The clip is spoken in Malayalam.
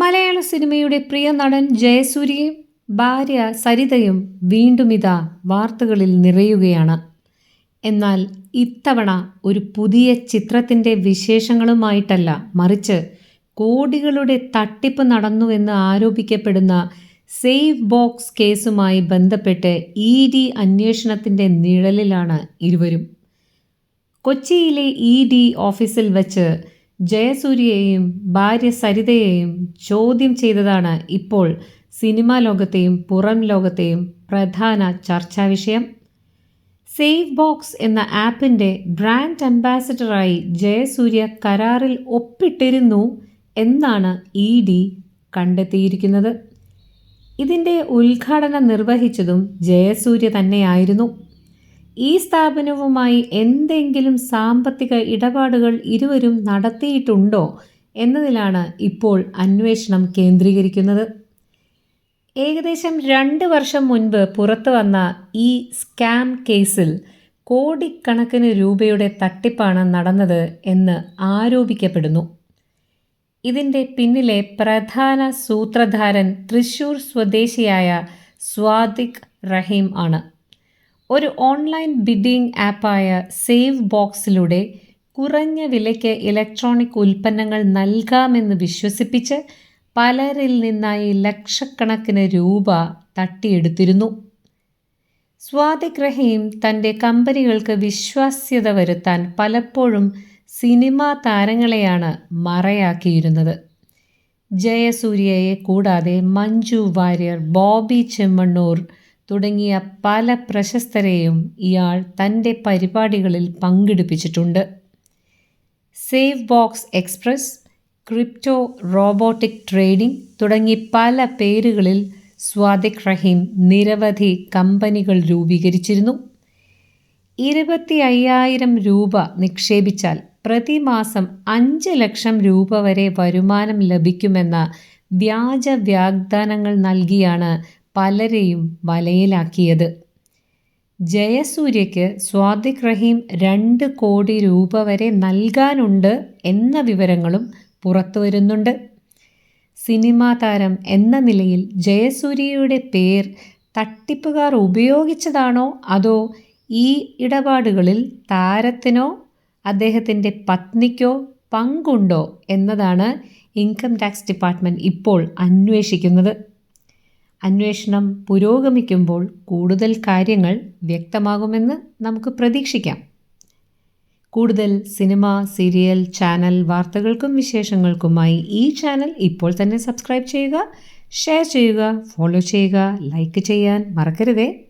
മലയാള സിനിമയുടെ പ്രിയ നടൻ ജയസൂര്യയും ഭാര്യ സരിതയും വീണ്ടും ഇതാ വാർത്തകളിൽ നിറയുകയാണ്. എന്നാൽ ഇത്തവണ ഒരു പുതിയ ചിത്രത്തിന്റെ വിശേഷങ്ങളുമായിട്ടല്ല മറിച്ച് കോടികളുടെ തട്ടിപ്പ് നടന്നുവെന്ന് ആരോപിക്കപ്പെടുന്ന സേഫ് ബോക്സ് കേസുമായി ബന്ധപ്പെട്ട് ഇ ഡി അന്വേഷണത്തിന്റെ നിഴലിലാണ് ഇരുവരും. കൊച്ചിയിലെ ഇ ഡി ഓഫീസിൽ വച്ച് ജയസൂര്യയെയും ഭാര്യ സരിതയെയും ചോദ്യം ചെയ്തതാണ് ഇപ്പോൾ സിനിമാ ലോകത്തെയും പുറം ലോകത്തെയും പ്രധാന ചർച്ചാ വിഷയം. സേവ് ബോക്സ് എന്ന ആപ്പിന്റെ ബ്രാൻഡ് അംബാസഡറായി ജയസൂര്യ കരാറിൽ ഒപ്പിട്ടിരുന്നു എന്നാണ് ഇ ഡി കണ്ടെത്തിയിരിക്കുന്നത്. ഇതിന്റെ ഉദ്ഘാടനം നിർവഹിച്ചതും ജയസൂര്യ തന്നെയായിരുന്നു. ഈ സ്ഥാപനവുമായി എന്തെങ്കിലും സാമ്പത്തിക ഇടപാടുകൾ ഇരുവരും നടത്തിയിട്ടുണ്ടോ എന്നതിലാണ് ഇപ്പോൾ അന്വേഷണം കേന്ദ്രീകരിക്കുന്നത്. ഏകദേശം രണ്ട് വർഷം മുൻപ് പുറത്തു വന്ന ഈ സ്കാം കേസിൽ കോടിക്കണക്കിന് രൂപയുടെ തട്ടിപ്പാണ് നടന്നത് എന്ന് ആരോപിക്കപ്പെടുന്നു. ഇതിന്റെ പിന്നിലെ പ്രധാന സൂത്രധാരൻ തൃശൂർ സ്വദേശിയായ സ്വാദിഖ് റഹീം ആണ്. ഒരു ഓൺലൈൻ ബിഡിംഗ് ആപ്പായ സേവ് ബോക്സിലൂടെ കുറഞ്ഞ വിലയ്ക്ക് ഇലക്ട്രോണിക് ഉൽപ്പന്നങ്ങൾ നൽകാമെന്ന് വിശ്വസിപ്പിച്ച് പലരിൽ നിന്നായി ലക്ഷക്കണക്കിന് രൂപ തട്ടിയെടുത്തിരുന്നു. റഹീം തന്റെ കമ്പനികൾക്ക് വിശ്വാസ്യത വരുത്താൻ പലപ്പോഴും സിനിമാ താരങ്ങളെയാണ് മറയാക്കിയിരുന്നത്. ജയസൂര്യയെ കൂടാതെ മഞ്ജു വാര്യർ ബോബി ചെമ്മണ്ണൂർ തുടങ്ങിയ പല പ്രശസ്തരെയും ഇയാൾ തന്റെ പരിപാടികളിൽ പങ്കെടുപ്പിച്ചിട്ടുണ്ട്. Save Box Express Crypto Robotic Trading തുടങ്ങി പല പേരുകളിൽ സ്വാദിഖ് റഹീം നിരവധി കമ്പനികൾ രൂപീകരിച്ചിരുന്നു. ഇരുപത്തി അയ്യായിരം രൂപ നിക്ഷേപിച്ചാൽ പ്രതിമാസം അഞ്ച് ലക്ഷം രൂപ വരെ വരുമാനം ലഭിക്കുമെന്ന വ്യാജ വാഗ്ദാനങ്ങൾ നൽകിയാണ് പലരെയും വലയിലാക്കിയത്. ജയസൂര്യയ്ക്ക് സ്വാദിഖ് റഹീം രണ്ട് കോടി രൂപ വരെ നൽകാനുണ്ട് എന്ന വിവരങ്ങളും പുറത്തു വരുന്നുണ്ട്. സിനിമാ താരം എന്ന നിലയിൽ ജയസൂര്യയുടെ പേർ തട്ടിപ്പുകാർ ഉപയോഗിച്ചതാണോ അതോ ഈ ഇടപാടുകളിൽ താരത്തിനോ അദ്ദേഹത്തിന്റെ പത്നിക്കോ പങ്കുണ്ടോ എന്നതാണ് ഇൻകം ടാക്സ് ഡിപ്പാർട്ട്മെന്റ് ഇപ്പോൾ അന്വേഷിക്കുന്നത്. അന്വേഷണം പുരോഗമിക്കുമ്പോൾ കൂടുതൽ കാര്യങ്ങൾ വ്യക്തമാകുമെന്ന് നമുക്ക് പ്രതീക്ഷിക്കാം. കൂടുതൽ സിനിമ സീരിയൽ ചാനൽ വാർത്തകൾക്കും വിശേഷങ്ങൾക്കുമായി ഈ ചാനൽ ഇപ്പോൾ തന്നെ സബ്സ്ക്രൈബ് ചെയ്യുക ഷെയർ ചെയ്യുക ഫോളോ ചെയ്യുക ലൈക്ക് ചെയ്യാൻ മറക്കരുതേ.